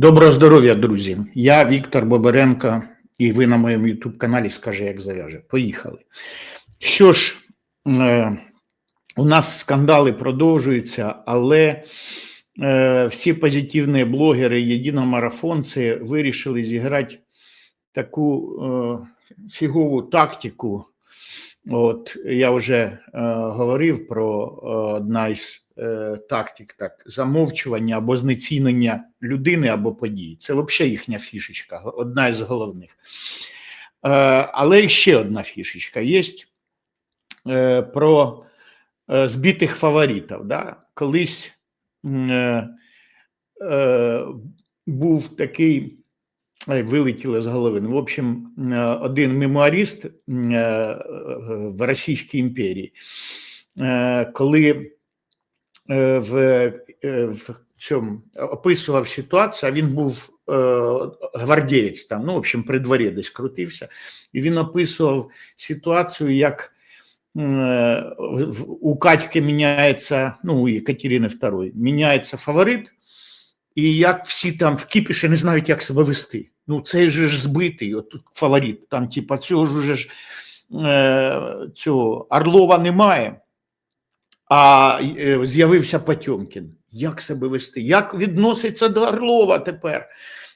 Доброго здоров'я, друзі! Я Віктор Боберенко, і ви на моєму youtube каналі Скаже, як зав'яже. Поїхали. Що ж, е, у нас скандали продовжуються, але е, всі позитивні блогери, єдиномарафонці вирішили зіграти таку е, фігову тактику. От я вже говорив про одна із тактик, так замовчування або знецінення людини або події. Це взагалі їхня фішечка, одна із головних. Е, але ще одна фішечка є е, про е, збитих фаворитів. Да? Колись е, е, був такий. Ай, Вилетіло з голови. Ну, в общем, е, один мемуаріст е, в Російській імперії, е, коли е, в, е, в цьому описував ситуацію, а він був е, гвардієць там, ну, в общем, при дворі десь крутився, і він описував ситуацію, як е, у Катьки міняється, ну, у Екатерини II, міняється фаворит, і як всі там в кіпіші не знають, як себе вести. Ну, цей же ж збитий, от фаворит. Там, типа, цього ж уже ж е, цього Орлова немає, а е, з'явився Потьомкін. Як себе вести? Як відноситься до Орлова тепер?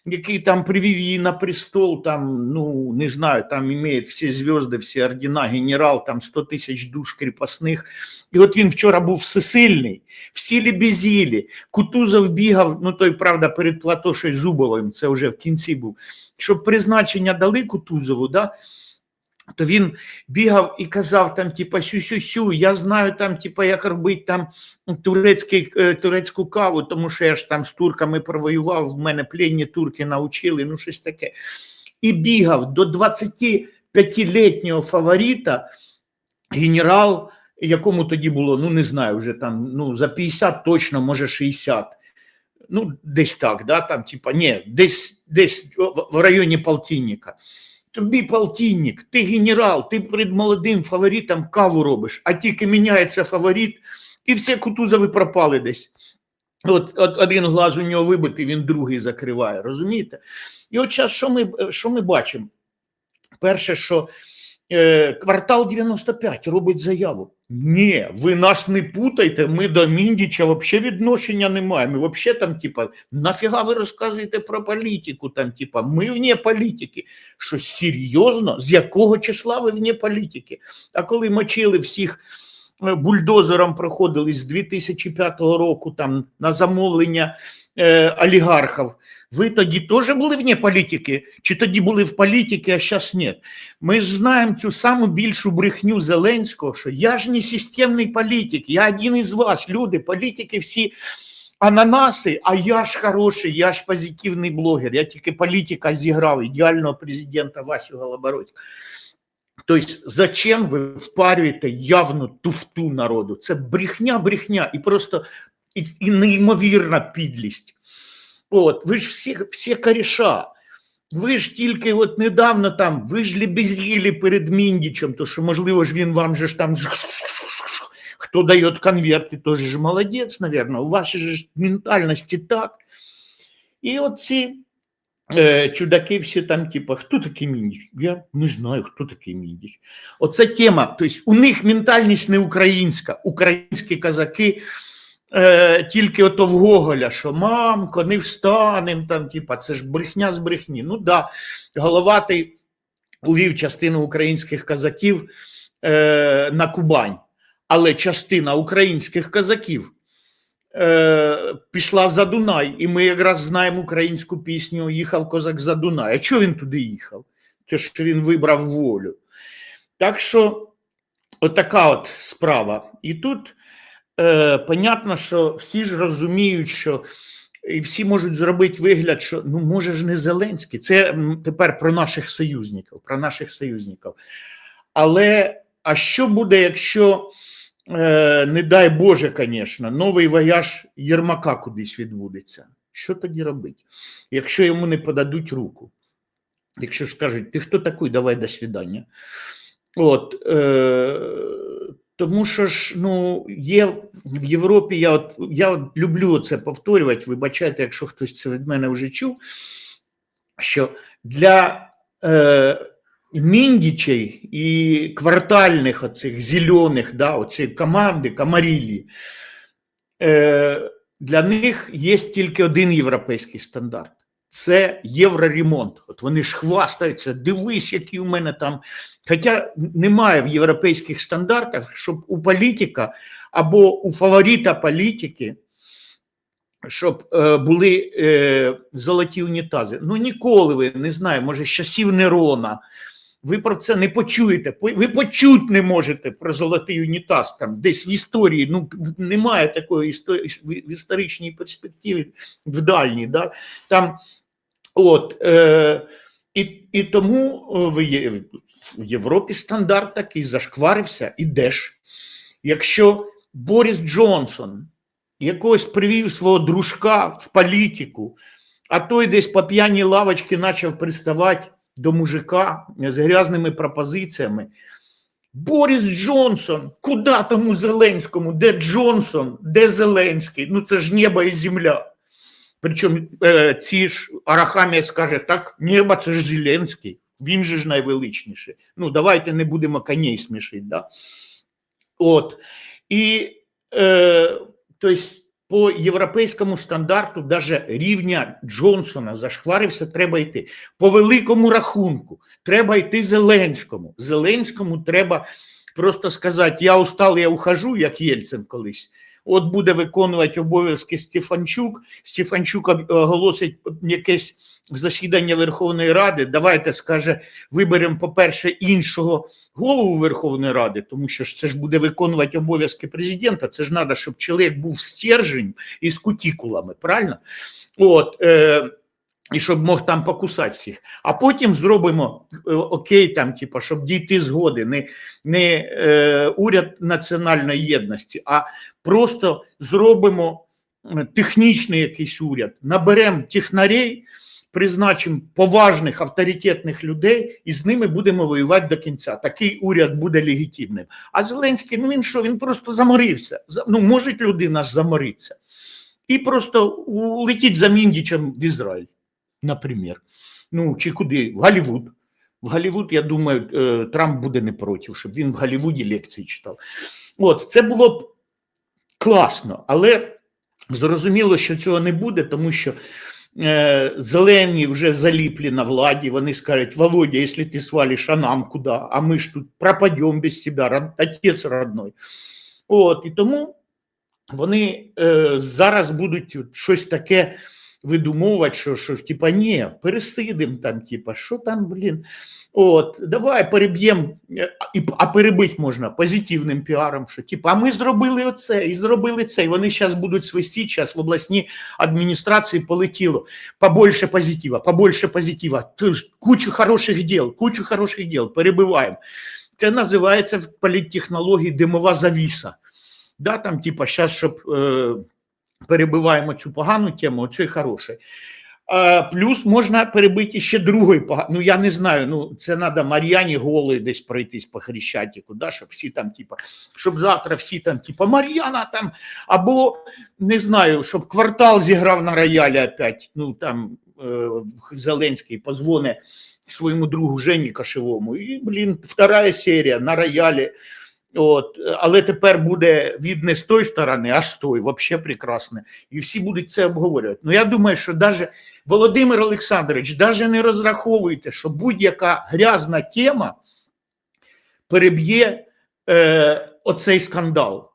Який там привів її на престол, там, ну, не знаю, там має всі зв'язки, всі ордена, генерал, там 100 тисяч душ кріпосних. І от він вчора був всесильний, всі лібезілі, Кутузов бігав, ну той правда, перед Платошею Зубовим, це вже в кінці був. Щоб призначення дали Кутузову, да, то він бігав і казав там, типа, сю-сю-сю, я знаю там, типа, як робити там турецький, е, турецьку каву, тому що я ж там з турками провоював, в мене пленні турки навчили, ну щось таке. І бігав до 25-літнього фаворита, генерал, якому тоді було, ну не знаю, вже там ну, за 50 точно, може 60. Ну, десь так, да, там, типа, ні, десь, десь в- в районі полтинника. Тобі полтинник, ти генерал, ти перед молодим фаворитом каву робиш, а тільки міняється фаворит, і всі кутузови пропали десь. От, от один глаз у нього вибитий, він другий закриває, розумієте? І от зараз що ми, що ми бачимо? Перше, що е, квартал 95 робить заяву. Ні, ви нас не путайте, ми до Міндіча взагалі відношення не маємо. Ми взагалі там, типа, нафіга ви розказуєте про політику? Там, типа, ми вне політики. Що серйозно? З якого числа ви вне політики? А коли мочили всіх е, бульдозером проходили з 2005 року там на замовлення е, олігархів, ви тоді теж були вне політики? Чи тоді були в політиці, а зараз ні? Ми ж знаємо цю саму більшу брехню Зеленського, що я ж не системний політик, я один із вас, люди, політики всі ананаси, а я ж хороший, я ж позитивний блогер, я тільки політика зіграв ідеального президента Васю Голобородька. Тобто, зачем ви впарюєте явну туфту народу? Це брехня, брехня і просто і, і неймовірна підлість. От, ви ж всі, всі коріша. Ви ж тільки от недавно там, ви ж лебезіли перед Міндічем, то що, можливо, ж він вам же ж там хто дає конверти, теж ж молодець, наверное. У вашій ж ментальності так. І от ці е, чудаки всі там, типа, хто такий Міндіч? Я не знаю, хто такий Міндіч. Оце тема. Тобто у них ментальність не українська. Українські казаки е, тільки ото в Гоголя, що мамко, не встанем, там, типа, це ж брехня з брехні. Ну да, головатий увів частину українських казаків е, на Кубань, але частина українських казаків е, пішла за Дунай, і ми якраз знаємо українську пісню Їхав козак за Дунай. А чого він туди їхав? Це ж він вибрав волю. Так що, отака от справа. І тут е, понятно, що всі ж розуміють, що і всі можуть зробити вигляд, що ну може ж не Зеленський. Це тепер про наших союзників, про наших союзників. Але а що буде, якщо, е, не дай Боже, звісно, новий вояж Єрмака кудись відбудеться? Що тоді робити? Якщо йому не подадуть руку? Якщо скажуть, ти хто такий, давай до свидання. От, е, Тому що ж ну є в Європі. Я от я от люблю це повторювати. Вибачайте, якщо хтось це від мене вже чув. Що для е, міндічей і квартальних оцих зелених, да, оці команди, комарілі, е, для них є тільки один європейський стандарт. Це євроремонт. От вони ж хвастаються, дивись, які у мене там. Хоча немає в європейських стандартах, щоб у політика або у фаворита політики, щоб е, були е, золоті унітази. Ну ніколи ви не знаю, може, з часів Нерона. Ви про це не почуєте. Ви почути не можете про золотий унітаз там десь в історії. Ну немає такої історії в історичній перспективі в дальній. Да? Там От, е, І і тому в Європі стандарт такий зашкварився, ідеш. Якщо Борис Джонсон якогось привів свого дружка в політику, а той десь по п'яній лавочці почав приставати до мужика з грязними пропозиціями. Борис Джонсон, куди тому Зеленському? Де Джонсон, де Зеленський? Ну це ж небо і земля. Причому е, ці ж Арахамія скаже, так, небо це ж Зеленський, він же ж найвеличніший. Ну, давайте не будемо коней смішити. Да? От. І е, тобто, по європейському стандарту, навіть рівня Джонсона зашкварився, треба йти. По великому рахунку, треба йти Зеленському. Зеленському треба просто сказати: я устал, я ухожу, як Єльцин колись. От буде виконувати обов'язки Стефанчук. Стефанчук оголосить якесь засідання Верховної Ради. Давайте скаже, виберемо, по-перше, іншого голову Верховної Ради, тому що це ж буде виконувати обов'язки президента. Це ж треба, щоб чоловік був стержень із кутікулами. Правильно? От. Е і щоб мог там покусати всіх. А потім зробимо е, окей, там, типу, щоб дійти згоди, не не е, уряд національної єдності, а просто зробимо е, технічний якийсь уряд, наберемо технарей, призначимо поважних авторитетних людей і з ними будемо воювати до кінця. Такий уряд буде легітимним. А Зеленський, ну він що, він просто заморився. Ну, може людина ж замориться. І просто улетіть за Міндічем в Ізраїль наприклад. Ну, чи куди? В Голлівуд. В Голлівуд, я думаю, е, Трамп буде не проти, щоб він в Голлівуді лекції читав. От, це було б класно, але зрозуміло, що цього не буде, тому що е, зелені вже заліплі на владі. Вони скажуть: Володя, якщо ти свалиш, а нам куди? А ми ж тут пропадемо без тебе, отець родной. От, І тому вони е, зараз будуть щось таке видумовувати, що що типа, ні, пересидим там, типа, що там, блін. От, давай переб'ємо, а перебити можна позитивним піаром, що типа, а ми зробили оце і зробили це. І вони зараз будуть свисти, зараз в обласній адміністрації полетіло. Побольше позитива, побольше позитива, кучу хороших діл, кучу хороших діл, перебиваємо. Це називається в політтехнології димова завіса. Да, там, типа, зараз, щоб. Е, перебиваємо цю погану тему, це хороше. Плюс можна перебити ще другий. Ну я не знаю. Ну це треба Мар'яні голої десь пройтись по Хрещатику, да, щоб всі там, типа, щоб завтра всі там, типа, Мар'яна там, або не знаю, щоб квартал зіграв на роялі опять. Ну там е, Зеленський позвоне своєму другу Жені Кашевому. І, блін, вторая серія на роялі. От, Але тепер буде від не з тої сторони, а з тої, взагалі прекрасно. І всі будуть це обговорювати. Ну я думаю, що навіть Володимир Олександрович, навіть не розраховуйте, що будь-яка грязна тема переб'є е, оцей скандал.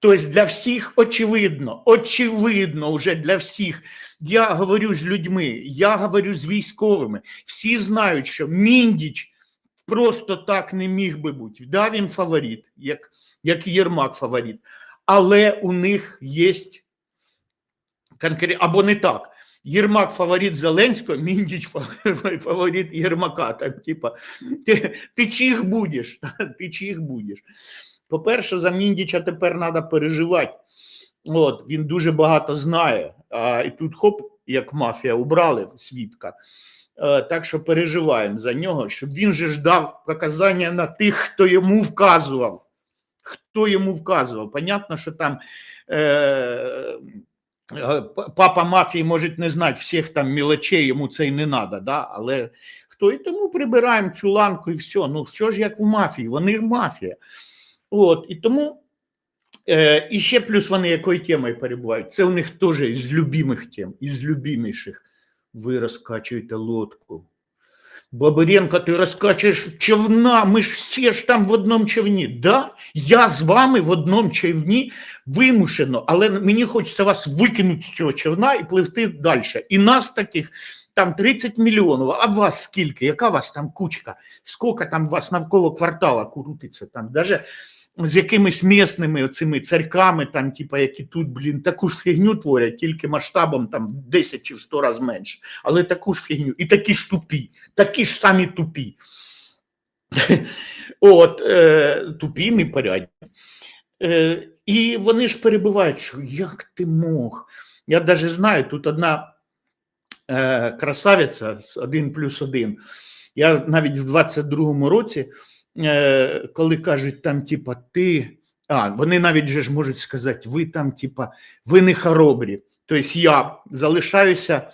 Тобто для всіх очевидно, очевидно, вже для всіх. Я говорю з людьми, я говорю з військовими. Всі знають, що міндіч просто так не міг би бути. Да, він фаворит, як як Єрмак фаворит, але у них є конкретно, або не так. Єрмак фаворит Зеленського, Міндіч фаворит Єрмака. Так, типа, ти ти чих будеш? Ти чих будеш? По-перше, за Міндіча тепер треба переживати. От, Він дуже багато знає. А, І тут хоп, як мафія убрали свідка. Е, так що переживаємо за нього, щоб він же дав показання на тих, хто йому вказував. хто йому вказував. Понятно, що там е, е, папа мафії може не знати всіх там мілочей, йому це й не треба, да? але хто і тому прибираємо цю ланку і все. Ну, все ж як у мафії, вони ж мафія. От, і тому. Е, і ще плюс вони якою темою перебувають. Це у них теж із любимих тем, із любиміших. Ви розкачуєте лодку. Бабиренко, ти розкачуєш човна, ми ж всі ж там в одному човні. Да, я з вами в одному човні вимушено, але мені хочеться вас викинути з цього човна і пливти далі. І нас таких там 30 мільйонів, а вас скільки? Яка вас там кучка? Скільки там вас навколо квартала крутиться? Там даже з якимись місними оцими царьками, там, типа, які тут, блін, таку ж фігню творять, тільки масштабом там в 10 чи в 100 разів менше, але таку ж фігню, і такі ж тупі, такі ж самі тупі. От, е, тупі, непорядні. Е, і вони ж перебувають, що як ти мог? Я навіть знаю, тут одна е, красавиця з 1 плюс 1. Я навіть в 22-му році коли кажуть там, типа, ти. А, вони навіть же ж можуть сказати, ви там, типа, ви не хоробрі. Тобто я залишаюся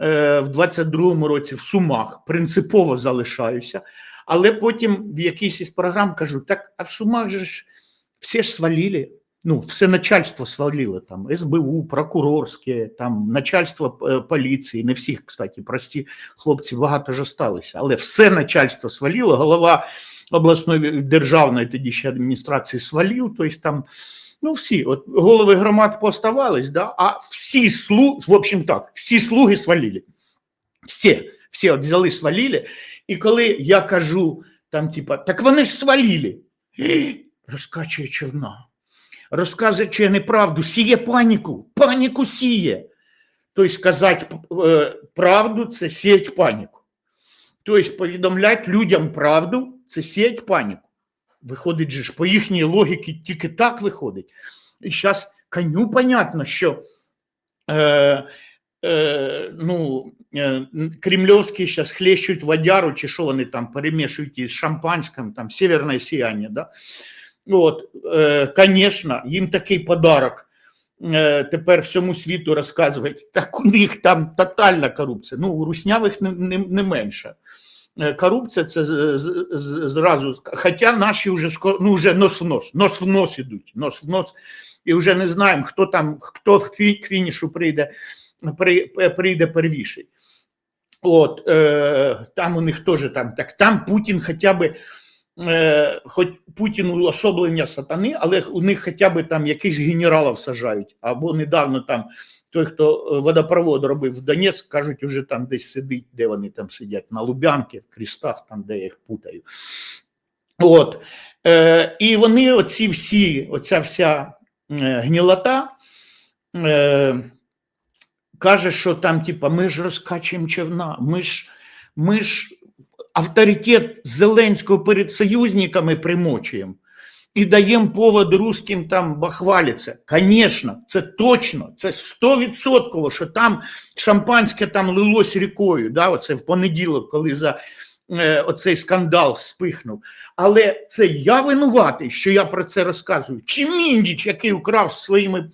е, в 22-му році в Сумах, принципово залишаюся, але потім в якійсь із програм кажу: так, а в Сумах же ж всі ж свалили. Ну, все начальство свалило там, СБУ, прокурорське, там начальство е, поліції, не всіх, кстати, прості хлопці багато ж осталися, але все начальство свалило, голова обласної державної тоді ще адміністрації свалів, тобто там, ну всі, от голови громад поставались, да, а всі слуги, в общем так, всі слуги свалили. Всі, всі от взяли, свалили. І коли я кажу, там, типа, так вони ж свалили, розкачує човна, розказує чи неправду, сіє паніку, паніку сіє. Тобто сказати е, правду це сіять паніку. Тобто повідомляти людям правду це сіять паніку. Виходить же ж по їхній логіці тільки так виходить. І зараз коню понятно, що е, е, ну, е, кремльовські зараз хлещуть водяру, чи що вони там перемішують із шампанським, там северне сіяння. Да? От, е, Звісно, їм такий подарок. Е, тепер всьому світу розказують, так у них там тотальна корупція. Ну, у руснявих не, не, не менше. Е, корупція це зразу, хоча наші вже скоро, ну вже нос в нос, нос в нос ідуть, нос в нос, і вже не знаємо, хто там, хто в фінішу прийде, прийде первіший. От, е, там у них теж там, так там Путін хоча б, е, хоч Путін уособлення сатани, але у них хоча б там якихось генералів сажають, або недавно там той, хто е, водопровод робив в Донецьк, кажуть, уже там десь сидить, де вони там сидять, на Лубянки, в крістах, там, де я їх путаю. От. Е, І вони, оці всі, оця вся е, гнілота, е, каже, що там, типа, ми ж розкачуємо човна, ми ж, ми ж авторитет Зеленського перед союзниками примочуємо і даємо повод русським там бахвалиться. Звісно, це точно, це 100%, що там шампанське там лилось рікою. Да, Оце в понеділок, коли за е, оцей скандал спихнув. Але це я винуватий, що я про це розказую. Чи міндіч, який украв своїми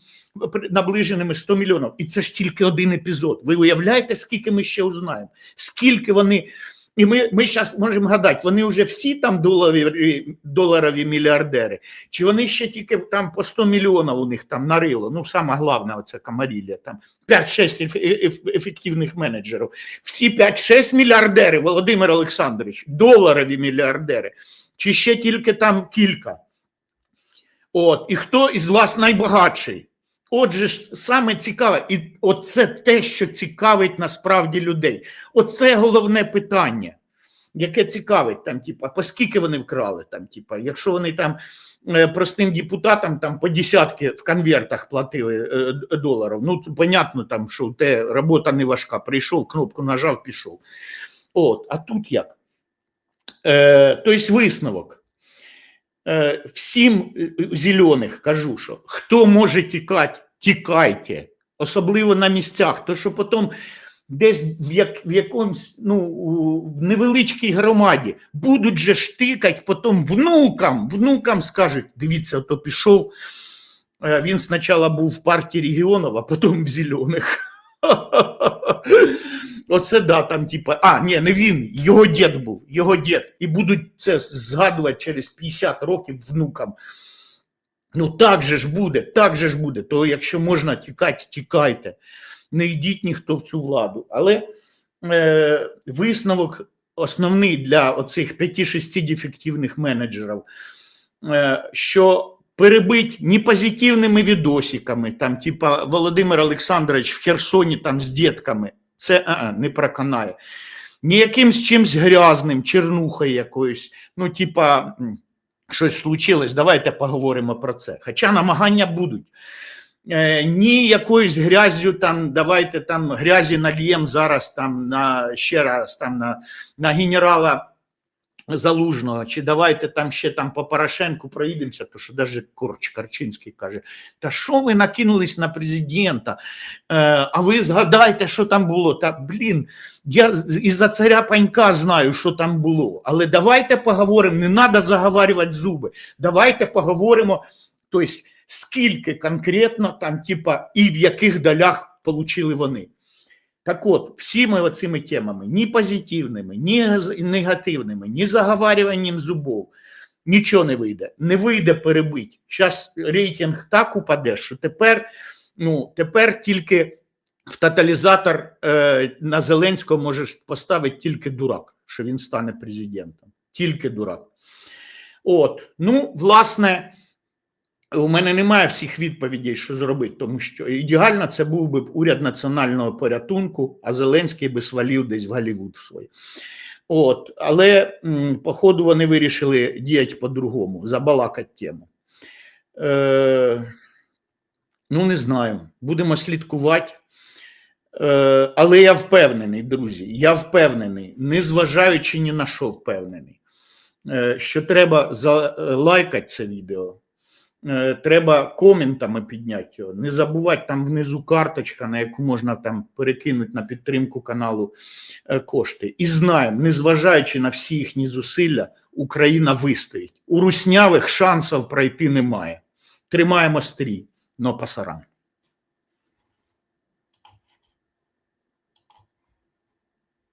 наближеними 100 мільйонів. І це ж тільки один епізод. Ви уявляєте, скільки ми ще узнаємо? Скільки вони і ми ми зараз можемо гадати, вони вже всі там доларові доларові мільярдери, чи вони ще тільки там по 100 мільйонів у них там нарило. Ну, саме головне, оце Камарілля, там 5-6 ефективних менеджерів. Всі 5-6 мільярдерів, Володимир Олександрович, доларові мільярдери, чи ще тільки там кілька. От, І хто із вас найбагатший? Отже, саме цікаве, і оце те, що цікавить насправді людей. Оце головне питання, яке цікавить там, типа, по скільки вони вкрали там, типа, якщо вони там е, простим депутатам там по десятки в конвертах платили е, доларів. Ну, понятно, там, що те робота не важка. Прийшов, кнопку нажав, пішов. От, а тут як? Е, Тобто висновок. Е, всім е, зелених кажу, що хто може тікати, тікайте, особливо на місцях, то що потім десь в, як, в якомусь ну, в невеличкій громаді будуть же штикать, потім внукам, внукам скажуть, дивіться, то пішов. Е, Він спочатку був в партії регіонів, а потім в зелених. Оце да, там, типа, а, ні, не він, його дід був, його дід. І будуть це згадувати через 50 років внукам. Ну так же ж буде, так же ж буде. То якщо можна тікати, тікайте. Не йдіть ніхто в цю владу. Але е, висновок основний для оцих 5-6 дефективних менеджерів, е, що перебить не позитивними відосиками, там, типа Володимир Олександрович в Херсоні там з дітками, це а, не проканає. Ні якимсь чимсь грязним, чернухою якоюсь, ну, типа, щось случилось, давайте поговоримо про це. Хоча намагання будуть. Е, ні якоюсь грязю там, давайте там грязі нальємо зараз там на ще раз там на, на генерала Залужного, чи давайте там ще там по Порошенку проїдемося, то що навіть Корч Карчинський каже: Та що ви накинулись на президента? Е, а ви згадайте, що там було. Та блін, я із-за царя панька знаю, що там було. Але давайте поговоримо, не треба заговарювати зуби. Давайте поговоримо, тобто, скільки конкретно там, типа, і в яких долях получили вони. Так от, всіми оцими темами, ні позитивними, ні негативними, ні заговарюванням зубов, нічого не вийде. Не вийде перебити. Зараз рейтинг так упаде, що тепер, ну, тепер тільки в тоталізатор е, на Зеленського може поставити тільки дурак, що він стане президентом. Тільки дурак. От, ну, власне. У мене немає всіх відповідей, що зробити, тому що ідеально це був би уряд національного порятунку, а Зеленський би свалив десь в Голлівуд свій. От, але походу вони вирішили діяти по-другому, забалакати тему. Е, ну, не знаю, будемо слідкувати. Е, але я впевнений, друзі, я впевнений, незважаючи ні на що впевнений, е, що треба залайкати це відео. Е, треба коментами підняти його. Не забувати там внизу карточка, на яку можна там перекинути на підтримку каналу е, кошти. І знаємо, незважаючи на всі їхні зусилля, Україна вистоїть. У руснявих шансів пройти немає. Тримаємо стрій, но пасаран.